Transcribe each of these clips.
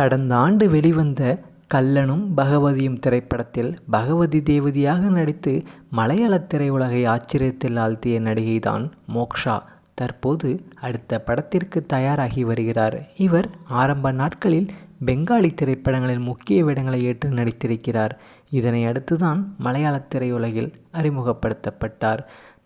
கடந்த ஆண்டு வெளிவந்த கல்லனும் பகவதியும் திரைப்படத்தில் பகவதி தேவதியாக நடித்து மலையாள திரையுலகை ஆச்சரியத்தில் ஆழ்த்திய நடிகைதான் மோக்ஷா. தற்போது அடுத்த படத்திற்கு தயாராகி வருகிறார். இவர் ஆரம்ப நாட்களில் பெங்காலி திரைப்படங்களில் முக்கிய வேடங்களை ஏற்று நடித்திருக்கிறார். இதனை அடுத்துதான் மலையாள திரையுலகில் அறிமுகப்படுத்தப்பட்டார்.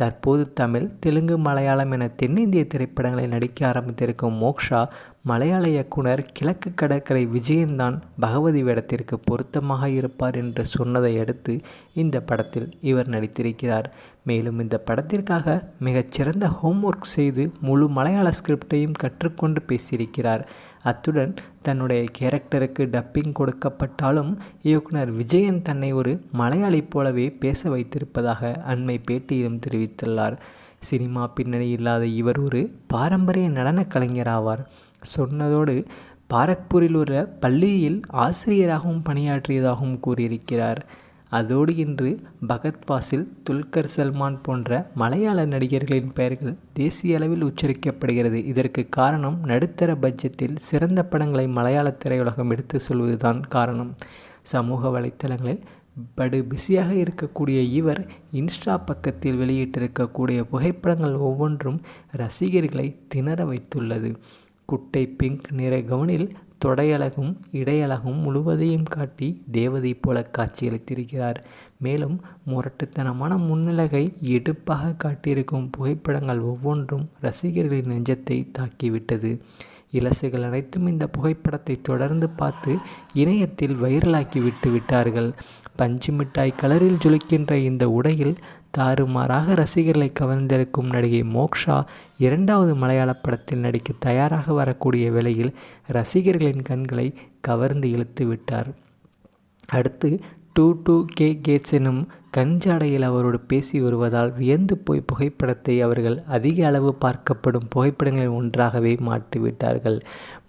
தற்போது தமிழ் தெலுங்கு மலையாளம் என தென்னிந்திய திரைப்படங்களில் நடிக்க ஆரம்பித்திருக்கும் மோக்ஷா மலையாள இயக்குனர் கிழக்கு கடற்கரை விஜயன்தான் பகவதி வேடத்திற்கு பொருத்தமாக இருப்பார் என்று சொன்னதை அடுத்து இந்த படத்தில் இவர் நடித்திருக்கிறார். மேலும் இந்த படத்திற்காக மிகச்சிறந்த ஹோம்ஒர்க் செய்து முழு மலையாள ஸ்கிரிப்டையும் கற்றுக்கொண்டு பேசியிருக்கிறார். அத்துடன் தன்னுடைய கேரக்டருக்கு டப்பிங் கொடுக்கப்பட்டாலும் இயக்குனர் விஜயன் தன்னை ஒரு மலையாளி போலவே பேச வைத்திருப்பதாக அண்மை பேட்டியிலும் தெரிவித்துள்ளார் சினிமா பின்னணி இல்லாத இவர் ஒரு பாரம்பரிய நடனக் கலைஞர் ஆவார். சொன்னதோடு பாரக்பூரில் உள்ள பள்ளியில் ஆசிரியராகவும் பணியாற்றியதாகவும் கூறியிருக்கிறார். அதோடு இன்று பகத்வாசில் துல்கர் சல்மான் போன்ற மலையாள நடிகர்களின் பெயர்கள் தேசிய அளவில் உச்சரிக்கப்படுகிறது. இதற்கு காரணம் நடுத்தர பட்ஜெட்டில் சிறந்த படங்களை மலையாள திரையுலகம் எடுத்து சொல்வதுதான் காரணம். சமூக வலைத்தளங்களில் படு பிஸியாக இருக்கக்கூடிய இவர் இன்ஸ்டா பக்கத்தில் வெளியிட்டிருக்கக்கூடிய புகைப்படங்கள் ஒவ்வொன்றும் ரசிகர்களை திணற வைத்துள்ளது. குட்டை பிங்க் நிற கவுனில் தொடையழகும் இடையழகும் முழுவதையும் காட்டி தேவதை போல காட்சியளித்திருக்கிறார். மேலும் முரட்டுத்தனமான முன்னிலகை எடுப்பாக காட்டியிருக்கும் புகைப்படங்கள் ஒவ்வொன்றும் ரசிகர்களின் நெஞ்சத்தை தாக்கிவிட்டது. இலசுகள் அனைத்தும் இந்த புகைப்படத்தை தொடர்ந்து பார்த்து இணையத்தில் வைரலாக்கி விட்டு விட்டார்கள். பஞ்சு மிட்டாய் கலரில் ஜொலிக்கின்ற இந்த உடையில் தாறுமாறாக ரசிகர்களை கவர்ந்திருக்கும் நடிகை மோக்ஷா இரண்டாவது மலையாள படத்தில் நடிக்க தயாராக வரக்கூடிய வேளையில் ரசிகர்களின் கண்களை கவர்ந்து இழுத்து விட்டார். அடுத்து டூ டூ கே கேட்ஸ் எனும் கஞ்சாடையில் அவரோடு பேசி வருவதால் வியந்து போய் புகைப்படத்தை அவர்கள் அதிக அளவு பார்க்கப்படும் புகைப்படங்களில் ஒன்றாகவே மாற்றிவிட்டார்கள்.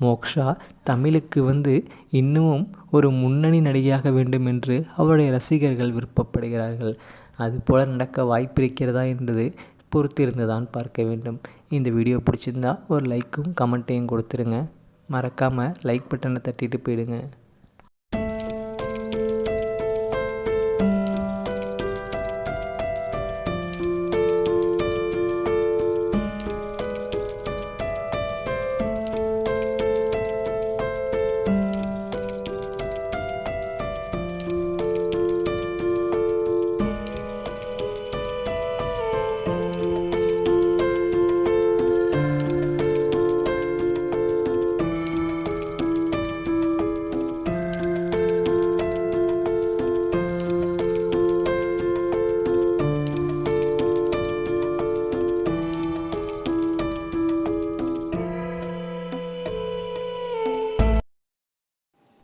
மோக்ஷா தமிழுக்கு வந்து இன்னமும் ஒரு முன்னணி நடிகையாக வேண்டும் என்று அவருடைய ரசிகர்கள் விருப்பப்படுகிறார்கள். அதுபோல் நடக்க வாய்ப்பிருக்கிறதா என்பது பொறுத்திருந்து தான் பார்க்க வேண்டும். இந்த வீடியோ பிடிச்சிருந்தா ஒரு லைக்கும் கமெண்ட்டையும் கொடுத்துருங்க. மறக்காமல் லைக் பட்டனை தட்டிட்டு போயிடுங்க.